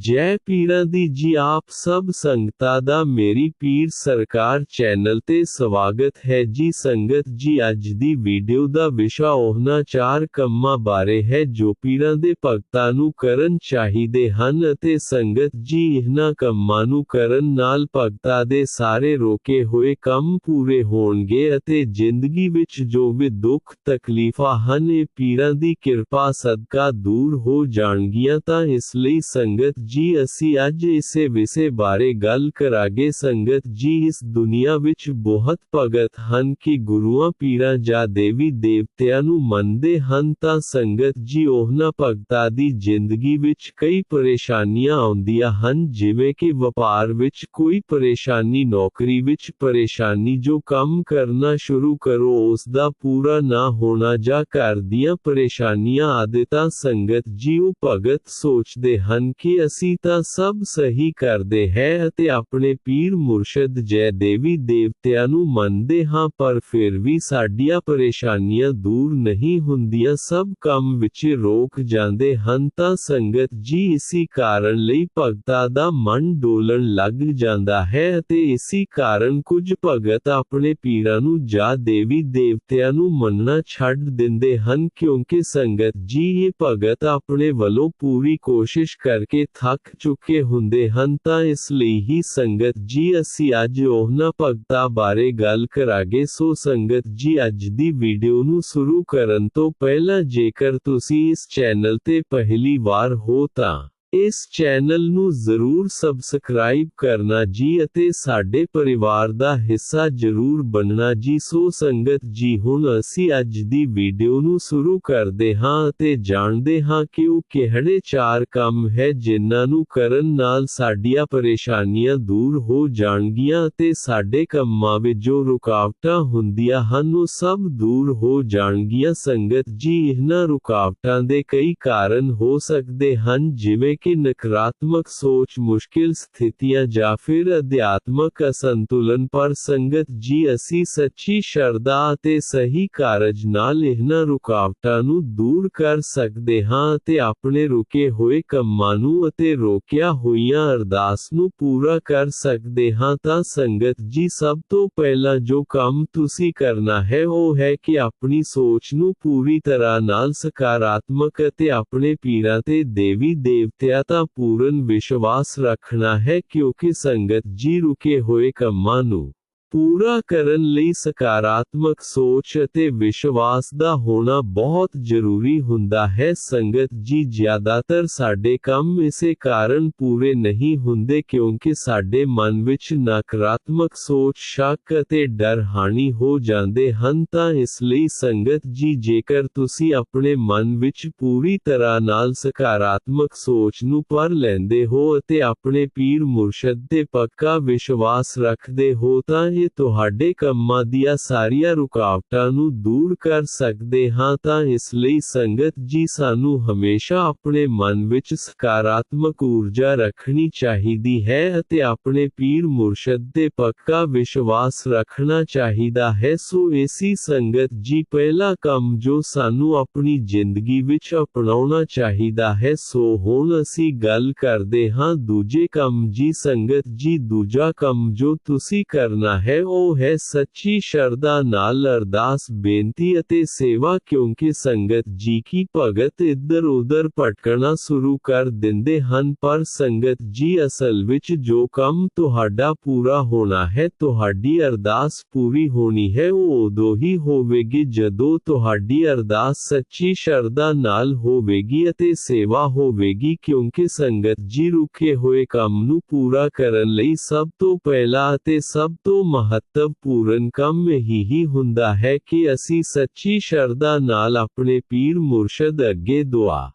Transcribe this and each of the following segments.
ਜੈ ਪੀਰਾਂ ਦੀ ਜੀ ਆਪ ਸਭ ਸੰਗਤਾਂ ਦਾ ਮੇਰੀ ਪੀਰ ਸਰਕਾਰ ਚੈਨਲ ਤੇ ਸਵਾਗਤ ਹੈ ਜੀ ਸੰਗਤ ਜੀ ਅੱਜ ਦੀ ਵੀਡੀਓ ਦਾ ਵਿਸ਼ਾ ਉਹਨਾਂ ਚਾਰ ਕੰਮਾਂ ਬਾਰੇ ਹੈ ਜੋ ਪੀਰਾਂ ਦੇ ਭਗਤਾਂ ਨੂੰ ਕਰਨ ਚਾਹੀਦੇ ਹਨ ਅਤੇ ਸੰਗਤ ਜੀ ਇਹਨਾਂ ਕੰਮਾਂ ਨੂੰ ਕਰਨ ਨਾਲ ਭਗਤਾਂ ਦੇ ਸਾਰੇ ਰੋਕੇ ਹੋਏ ਕੰਮ ਪੂਰੇ ਹੋਣਗੇ ਅਤੇ ਜ਼ਿੰਦਗੀ ਵਿੱਚ ਜੋ ਵੀ ਦੁੱਖ ਤਕਲੀਫਾਂ ਹਨ ਇਹ ਪੀਰਾਂ ਦੀ ਕਿਰਪਾ ਸਦਕਾ ਦੂਰ ਹੋ ਜਾਣਗੀਆਂ ਤਾਂ ਇਸ ਲਈ ਸੰਗਤ ਜੀ ਅਸੀਂ ਅੱਜ ਇਸੇ ਵਿਸ਼ੇ ਬਾਰੇ ਗੱਲ ਕਰਾਂਗੇ ਸੰਗਤ ਜੀ ਇਸ ਦੁਨੀਆ ਵਿੱਚ ਬਹੁਤ ਭਗਤ ਹਨ ਕਿ ਗੁਰੂਆਂ ਪੀਰਾਂ ਜਾਂ ਦੇਵੀ ਦੇਵਤਿਆਂ ਨੂੰ ਮੰਨਦੇ ਹਨ ਤਾਂ ਸੰਗਤ ਜੀ ਉਹਨਾਂ ਭਗਤਾਂ ਦੀ ਜ਼ਿੰਦਗੀ ਵਿੱਚ ਕਈ ਪਰੇਸ਼ਾਨੀਆਂ ਆਉਂਦੀਆਂ ਹਨ ਜਿਵੇਂ ਕਿ ਵਪਾਰ ਵਿੱਚ ਕੋਈ ਪਰੇਸ਼ਾਨੀ ਨੌਕਰੀ ਵਿੱਚ ਪਰੇਸ਼ਾਨੀ ਜੋ ਕੰਮ ਕਰਨਾ ਸ਼ੁਰੂ ਕਰੋ ਉਸ ਦਾ ਪੂਰਾ ਨਾ ਹੋਣਾ ਜਾਂ ਘਰ ਦੀਆਂ ਪਰੇਸ਼ਾਨੀਆਂ ਆਦਿ ਤਾਂ ਸੰਗਤ ਜੀ ਉਹ ਭਗਤ ਸੋਚਦੇ ਹਨ ਕਿ ਅਸੀਂ ਤਾਂ ਸਭ ਸਹੀ ਕਰਦੇ ਹੈ ਅਤੇ ਆਪਣੇ ਪੀਰ ਮੁਰਸ਼ਦ ਜੈ ਦੇਵੀ ਦੇਵਤਿਆਂ ਨੂੰ ਮੰਨਦੇ ਹਾਂ ਪਰ ਫਿਰ ਵੀ ਸਾਡੀਆਂ ਪਰੇਸ਼ਾਨੀਆਂ ਦੂਰ ਨਹੀਂ ਹੁੰਦੀਆਂ ਸਭ ਕੰਮ ਵਿੱਚ ਰੋਕ ਜਾਂਦੇ ਹਨ ਤਾਂ ਸੰਗਤ ਜੀ ਇਸੇ ਕਾਰਨ ਲਈ ਭਗਤਾਂ ਦਾ ਮਨ ਡੋਲਣ ਲੱਗ ਜਾਂਦਾ ਹੈ ਅਤੇ ਇਸੇ ਕਾਰਨ ਕੁਝ ਭਗਤ ਆਪਣੇ ਪੀਰਾਂ ਨੂੰ ਜਾਂ ਦੇਵੀ ਦੇਵਤਿਆਂ ਨੂੰ ਮੰਨਣਾ ਛੱਡ ਦਿੰਦੇ ਹਨ ਕਿਉਂਕਿ ਸੰਗਤ ਜੀ ਇਹ ਭਗਤ ਆਪਣੇ ਵੱਲੋਂ ਪੂਰੀ ਕੋਸ਼ਿਸ਼ ਕਰਕੇ ਥੱਕ ਚੁੱਕੇ ਹੁੰਦੇ ਹਨ ਤਾਂ ਇਸ ਲਈ ਹੀ ਸੰਗਤ ਜੀ ਅਸੀਂ ਅੱਜ ਉਹਨਾਂ ਭਗਤਾਂ ਬਾਰੇ ਗੱਲ ਕਰਾਂਗੇ ਸੋ ਸੰਗਤ ਜੀ ਅੱਜ ਦੀ ਵੀਡੀਓ ਨੂੰ ਸ਼ੁਰੂ ਕਰਨ ਤੋਂ ਪਹਿਲਾਂ ਜੇਕਰ ਤੁਸੀਂ ਇਸ ਚੈਨਲ ਤੇ ਪਹਿਲੀ ਵਾਰ ਹੋ ਤਾਂ ਇਸ ਚੈਨਲ ਨੂੰ ਜ਼ਰੂਰ ਸਬਸਕ੍ਰਾਈਬ ਕਰਨਾ ਜੀ ਅਤੇ ਸਾਡੇ ਪਰਿਵਾਰ ਦਾ ਹਿੱਸਾ ਜ਼ਰੂਰ ਬਣਨਾ ਜੀ ਸੋ ਸੰਗਤ ਜੀ ਹੁਣ ਅਸੀਂ ਅੱਜ ਦੀ ਵੀਡੀਓ ਨੂੰ ਸ਼ੁਰੂ ਕਰਦੇ ਹਾਂ ਅਤੇ ਜਾਣਦੇ ਹਾਂ ਕਿ ਉਹ ਕਿਹੜੇ ਚਾਰ ਕੰਮ ਹੈ ਜਿਨ੍ਹਾਂ ਨੂੰ ਕਰਨ ਨਾਲ ਸਾਡੀਆਂ ਪਰੇਸ਼ਾਨੀਆਂ ਦੂਰ ਹੋ ਜਾਣਗੀਆਂ ਅਤੇ ਸਾਡੇ ਕੰਮਾਂ ਵਿੱਚ ਜੋ ਰੁਕਾਵਟਾਂ ਹੁੰਦੀਆਂ ਹਨ ਉਹ ਸਭ ਦੂਰ ਹੋ ਜਾਣਗੀਆਂ ਸੰਗਤ ਜੀ ਇਹਨਾਂ ਰੁਕਾਵਟਾਂ ਦੇ ਕਈ ਕਾਰਨ ਹੋ ਸਕਦੇ ਹਨ ਜਿਵੇਂ ਕਿ ਨਕਾਰਾਤਮਕ ਸੋਚ ਮੁਸ਼ਕਿਲ ਸਥਿਤੀਆਂ ਜਾਂ ਫਿਰ ਅਧਿਆਤਮਕ ਅਸੰਤੁਲਨ ਪਰ ਸੰਗਤ ਜੀ ਅਸੀਂ ਸੱਚੀ ਸ਼ਰਧਾ ਅਤੇ ਸਹੀ ਕਾਰਜ ਨਾਲ ਇਹਨਾਂ ਰੁਕਾਵਟਾਂ ਨੂੰ ਦੂਰ ਕਰ ਸਕਦੇ ਹਾਂ ਅਤੇ ਆਪਣੇ ਰੁਕੇ ਹੋਏ ਕੰਮਾਂ ਨੂੰ ਅਤੇ ਰੋਕਿਆ ਹੋਈਆਂ ਅਰਦਾਸ ਨੂੰ ਪੂਰਾ ਕਰ ਸਕਦੇ ਹਾਂ ਤਾਂ ਸੰਗਤ ਜੀ ਸਭ ਤੋਂ ਪਹਿਲਾਂ ਜੋ ਕੰਮ ਤੁਸੀਂ ਕਰਨਾ ਹੈ ਉਹ ਹੈ ਕਿ ਆਪਣੀ ਸੋਚ ਨੂੰ ਪੂਰੀ ਤਰ੍ਹਾਂ ਨਾਲ ਸਕਾਰਾਤਮਕ ਅਤੇ ਆਪਣੇ ਪੀਰਾਂ ਤੇ ਦੇਵੀ ਦੇਵਤਿਆਂ ਤਾਂ ਪੂਰਨ ਵਿਸ਼ਵਾਸ ਰੱਖਣਾ ਹੈ ਕਿਉਂਕਿ ਸੰਗਤ ਜੀ ਰੁਕੇ ਹੋਏ ਕੰਮਾਂ ਨੂੰ ਪੂਰਾ ਕਰਨ ਲਈ ਸਕਾਰਾਤਮਕ ਸੋਚ ਅਤੇ ਵਿਸ਼ਵਾਸ ਦਾ ਹੋਣਾ ਬਹੁਤ ਜ਼ਰੂਰੀ ਹੁੰਦਾ ਹੈ ਸੰਗਤ ਜੀ ਜ਼ਿਆਦਾਤਰ ਸਾਡੇ ਕੰਮ ਇਸੇ ਕਾਰਨ ਪੂਰੇ ਨਹੀਂ ਹੁੰਦੇ ਕਿਉਂਕਿ ਸਾਡੇ ਮਨ ਵਿੱਚ ਨਕਾਰਾਤਮਕ ਸੋਚ ਸ਼ੱਕ ਅਤੇ ਡਰ ਹਾਣੀ ਹੋ ਜਾਂਦੇ ਹਨ ਤਾਂ ਇਸ ਲਈ ਸੰਗਤ ਜੀ ਜੇਕਰ ਤੁਸੀਂ ਆਪਣੇ ਮਨ ਵਿੱਚ ਪੂਰੀ ਤਰ੍ਹਾਂ ਨਾਲ ਸਕਾਰਾਤਮਕ ਸੋਚ ਨੂੰ ਪਰ ਲੈਂਦੇ ਹੋ ਅਤੇ ਆਪਣੇ ਪੀਰ ਮੁਰਸ਼ਦ ਤੇ ਪੱਕਾ ਵਿਸ਼ਵਾਸ ਰੱਖਦੇ ਹੋ ਤਾਂ ਇਹ ਤੁਹਾਡੇ ਕੰਮਾਂ ਦੀਆਂ ਸਾਰੀਆਂ ਰੁਕਾਵਟਾਂ ਨੂੰ ਦੂਰ ਕਰ ਸਕਦੇ ਹਾਂ ਤਾਂ ਇਸ ਲਈ ਸੰਗਤ ਜੀ ਸਾਨੂੰ ਹਮੇਸ਼ਾ ਆਪਣੇ ਮਨ ਵਿੱਚ ਸਕਾਰਾਤਮਕ ਊਰਜਾ ਰੱਖਣੀ ਚਾਹੀਦੀ ਹੈ ਅਤੇ ਆਪਣੇ ਪੀਰ ਮੁਰਸ਼ਦ ਤੇ ਪੱਕਾ ਵਿਸ਼ਵਾਸ ਰੱਖਣਾ ਚਾਹੀਦਾ ਹੈ ਸੋ ਇਸੀ ਸੰਗਤ ਜੀ ਪਹਿਲਾ ਕੰਮ ਜੋ ਸਾਨੂੰ ਆਪਣੀ ਜ਼ਿੰਦਗੀ ਵਿੱਚ ਅਪਣਾਉਣਾ ਚਾਹੀਦਾ ਹੈ ਸੋ ਹੁਣ ਅਸੀਂ ਗੱਲ ਕਰਦੇ ਹਾਂ ਦੂਜੇ ਕੰਮ ਜੀ ਸੰਗਤ ਜੀ ਦੂਜਾ ਕੰਮ ਜੋ ਤੁਸੀਂ ਕਰਨਾ ਹੈ ਉਹ ਹੈ ਸੱਚੀ ਸ਼ਰਧਾ ਨਾਲ ਅਰਦਾਸ ਬੇਨਤੀ ਅਤੇ ਸੇਵਾ ਕਿਉਂਕਿ ਸੰਗਤ ਜੀ ਕੀ ਭਗਤ ਇੱਧਰ ਉੱਧਰ ਭਟਕਣਾ ਸ਼ੁਰੂ ਕਰ ਦਿੰਦੇ ਹਨ ਪਰ ਸੰਗਤ ਜੀ ਅਸਲ ਵਿੱਚ ਜੋ ਕੰਮ ਤੁਹਾਡਾ ਪੂਰਾ ਹੋਣਾ ਹੈ ਤੁਹਾਡੀ ਅਰਦਾਸ ਪੂਰੀ ਹੋਣੀ ਹੈ ਉਹ ਉਦੋਂ ਹੀ ਹੋਵੇਗੀ ਜਦੋਂ ਤੁਹਾਡੀ ਅਰਦਾਸ ਸੱਚੀ ਸ਼ਰਧਾ ਨਾਲ ਹੋਵੇਗੀ ਅਤੇ ਸੇਵਾ ਹੋਵੇਗੀ ਕਿਉਂਕਿ ਸੰਗਤ ਜੀ ਰੁਕੇ ਹੋਏ ਕੰਮ ਨੂੰ ਪੂਰਾ ਕਰਨ ਲਈ ਸਭ ਤੋਂ ਪਹਿਲਾ ਅਤੇ ਸਭ ਤੋਂ ਮਹੱਤਵਪੂਰਨ ਕੰਮ ਇਹੀ ਹੀ ਹੁੰਦਾ ਹੈ ਕਿ ਅਸੀਂ ਸੱਚੀ ਸ਼ਰਧਾ ਨਾਲ ਆਪਣੇ ਪੀਰ ਮੁਰਸ਼ਦ ਅੱਗੇ ਦੁਆ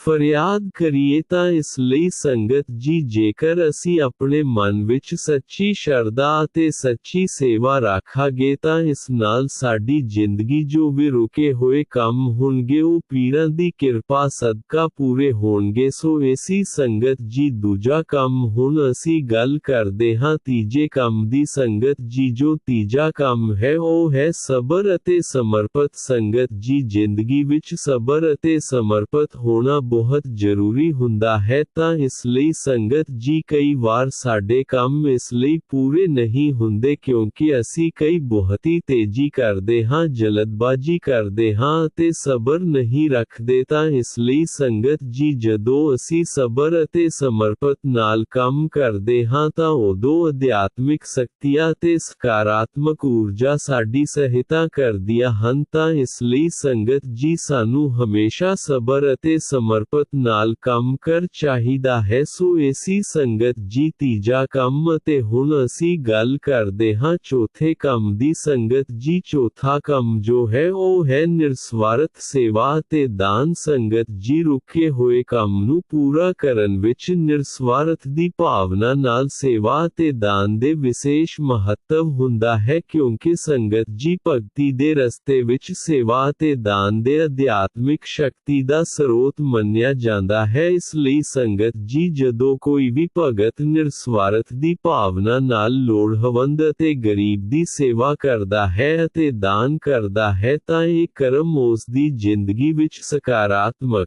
ਫਰਿਆਦ ਕਰੀਏ ਤਾਂ ਇਸ ਲਈ ਸੰਗਤ ਜੀ ਜੇਕਰ ਅਸੀਂ ਆਪਣੇ ਮਨ ਵਿੱਚ ਸੱਚੀ ਸ਼ਰਧਾ ਅਤੇ ਸੱਚੀ ਸੇਵਾ ਰੱਖਾਂਗੇ ਤਾਂ ਇਸ ਨਾਲ ਸਾਡੀ ਜ਼ਿੰਦਗੀ ਜੋ ਵੀ ਰੁਕੇ ਹੋਏ ਕੰਮ ਹੋਣਗੇ ਉਹ ਪੀਰਾਂ ਦੀ ਕਿਰਪਾ ਸਦਕਾ ਪੂਰੇ ਹੋਣਗੇ ਸੋ ਐਸੀ ਸੰਗਤ ਜੀ ਦੂਜਾ ਕੰਮ ਹੁਣ ਅਸੀਂ ਗੱਲ ਕਰਦੇ ਹਾਂ ਤੀਜੇ ਕੰਮ ਦੀ ਸੰਗਤ ਜੀ ਜੋ ਤੀਜਾ ਕੰਮ ਹੈ ਉਹ ਹੈ ਸਬਰ ਅਤੇ ਸਮਰਪਤ ਸੰਗਤ ਜੀ ਜ਼ਿੰਦਗੀ ਵਿੱਚ ਸਬਰ ਅਤੇ ਸਮਰਪਤ ਹੋਣਾ ਬਹੁਤ ਜ਼ਰੂਰੀ ਹੁੰਦਾ ਹੈ ਤਾਂ ਇਸ ਲਈ ਸੰਗਤ ਜੀ ਕਈ ਵਾਰ ਸਾਡੇ ਕੰਮ ਇਸ ਲਈ ਪੂਰੇ ਨਹੀਂ ਹੁੰਦੇ ਕਿਉਂਕਿ ਅਸੀਂ ਕਈ ਬਹੁਤੀ ਤੇਜ਼ੀ ਕਰਦੇ ਹਾਂ ਜਲਦਬਾਜ਼ੀ ਕਰਦੇ ਹਾਂ ਅਤੇ ਸਬਰ ਨਹੀਂ ਰੱਖਦੇ ਤਾਂ ਇਸ ਲਈ ਸੰਗਤ ਜੀ ਜਦੋਂ ਅਸੀਂ ਸਬਰ ਅਤੇ ਸਮਰਪਿਤ ਨਾਲ ਕੰਮ ਕਰਦੇ ਹਾਂ ਤਾਂ ਉਦੋਂ ਅਧਿਆਤਮਿਕ ਸ਼ਕਤੀਆਂ ਤੇ ਸਕਾਰਾਤਮਕ ਊਰਜਾ ਸਾਡੀ ਸਹਾਇਤਾ ਕਰਦੀਆਂ ਹਨ ਤਾਂ ਇਸ ਲਈ ਸੰਗਤ ਜੀ ਸਾਨੂੰ ਹਮੇਸ਼ਾ ਸਬਰ ਅਤੇ ਸਮਰਪਿਤ ਨਾਲ ਕੰਮ ਕਰ ਚਾਹੀਦਾ ਹੈ ਸੋ ਏਸੀ ਸੰਗਤ ਜੀ ਤੀਜਾ ਕੰਮ ਅਤੇ ਹੁਣ ਅਸੀਂ ਗੱਲ ਕਰਦੇ ਹਾਂ ਚੌਥੇ ਕੰਮ ਦੀ ਸੰਗਤ ਜੀ ਚੌਥਾ ਕੰਮ ਜੋ ਹੈ ਉਹ ਹੈ ਨਿਰਸਵਾਰਥ ਸੇਵਾ ਅਤੇ ਦਾਨ ਸੰਗਤ ਜੀ ਰੁਕੇ ਹੋਏ ਕੰਮ ਨੂੰ ਪੂਰਾ ਕਰਨ ਵਿੱਚ ਨਿਰਸਵਾਰਥ ਦੀ ਭਾਵਨਾ ਨਾਲ ਸੇਵਾ ਅਤੇ ਦਾਨ ਦੇ ਵਿਸ਼ੇਸ਼ ਮਹੱਤਵ ਹੁੰਦਾ ਹੈ ਕਿਉਂਕਿ ਸੰਗਤ ਜੀ ਭਗਤੀ ਦੇ ਰਸਤੇ ਵਿੱਚ ਸੇਵਾ ਅਤੇ ਦਾਨ ਦੇ ਅਧਿਆਤਮਿਕ ਸ਼ਕਤੀ ਦਾ ਸਰੋਤ ਮੰਨਿਆ ਜਾਂਦਾ ਹੈ ਇਸ ਲਈ ਸੰਗਤ ਜੀ ਜਦੋਂ ਕੋਈ ਵੀ ਭਗਤ ਨਿਰਸਵਾਰਥ ਦੀ ਭਾਵਨਾ ਨਾਲ ਲੋੜਵੰਦ ਅਤੇ ਗਰੀਬ ਦੀ ਸੇਵਾ ਕਰਦਾ ਹੈ ਅਤੇ ਦਾਨ ਕਰਦਾ ਹੈ ਤਾਂ ਇਹ ਕਰਮ ਉਸ ਦੀ ਜ਼ਿੰਦਗੀ ਵਿੱਚ ਸਕਾਰਾਤਮਕ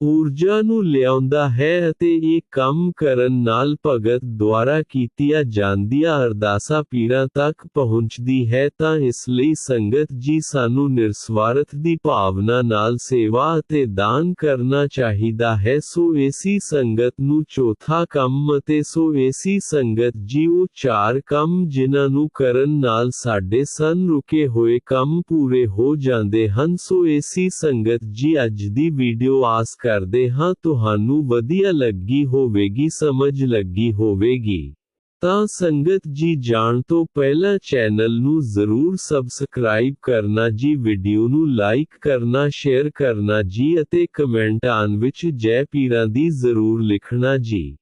ਊਰਜਾ ਨੂੰ ਲਿਆਉਂਦਾ ਹੈ ਅਤੇ ਇਹ ਕੰਮ ਕਰਨ ਨਾਲ ਭਗਤ ਦੁਆਰਾ ਕੀਤੀਆਂ ਜਾਂਦੀਆਂ ਅਰਦਾਸਾਂ ਪੀਰਾਂ ਤੱਕ ਪਹੁੰਚਦੀ ਹੈ ਤਾਂ ਇਸ ਲਈ ਸੰਗਤ ਜੀ ਸਾਨੂੰ ਨਿਰਸਵਾਰਥ ਦੀ ਭਾਵਨਾ ਨਾਲ ਸੇਵਾ ਅਤੇ ਦਾਨ ਕਰਨਾ ਚਾਹੀਦਾ ਹੈ ਸੋ ਏਸੀ ਸੰਗਤ ਨੂੰ ਚੌਥਾ ਕੰਮ ਅਤੇ ਸੋ ਏਸੀ ਸੰਗਤ ਜੀ ਉਹ ਚਾਰ ਕੰਮ ਜਿਨ੍ਹਾਂ ਨੂੰ ਕਰਨ ਨਾਲ ਸਾਡੇ ਸਨ ਰੁਕੇ ਹੋਏ ਕੰਮ ਪੂਰੇ ਹੋ ਜਾਂਦੇ ਹਨ ਸੋ ਏਸੀ ਸੰਗਤ ਜੀ ਅੱਜ ਦੀ ਵੀਡੀਓ ਆਸ ਕਰਦੇ ਹਾਂ ਤੁਹਾਨੂੰ ਵਧੀਆ ਲੱਗੀ ਹੋਵੇਗੀ ਸਮਝ ਲੱਗੀ ਹੋਵੇਗੀ ਤਾਂ ਸੰਗਤ ਜੀ ਜਾਣ ਤੋਂ ਪਹਿਲਾਂ ਚੈਨਲ ਨੂੰ ਜ਼ਰੂਰ ਸਬਸਕ੍ਰਾਈਬ ਕਰਨਾ ਜੀ ਵੀਡੀਓ ਨੂੰ ਲਾਈਕ ਕਰਨਾ ਸ਼ੇਅਰ ਕਰਨਾ ਜੀ ਅਤੇ ਕਮੈਂਟਾਂ ਵਿੱਚ ਜੈ ਪੀਰਾਂ ਦੀ ਜ਼ਰੂਰ ਲਿਖਣਾ ਜੀ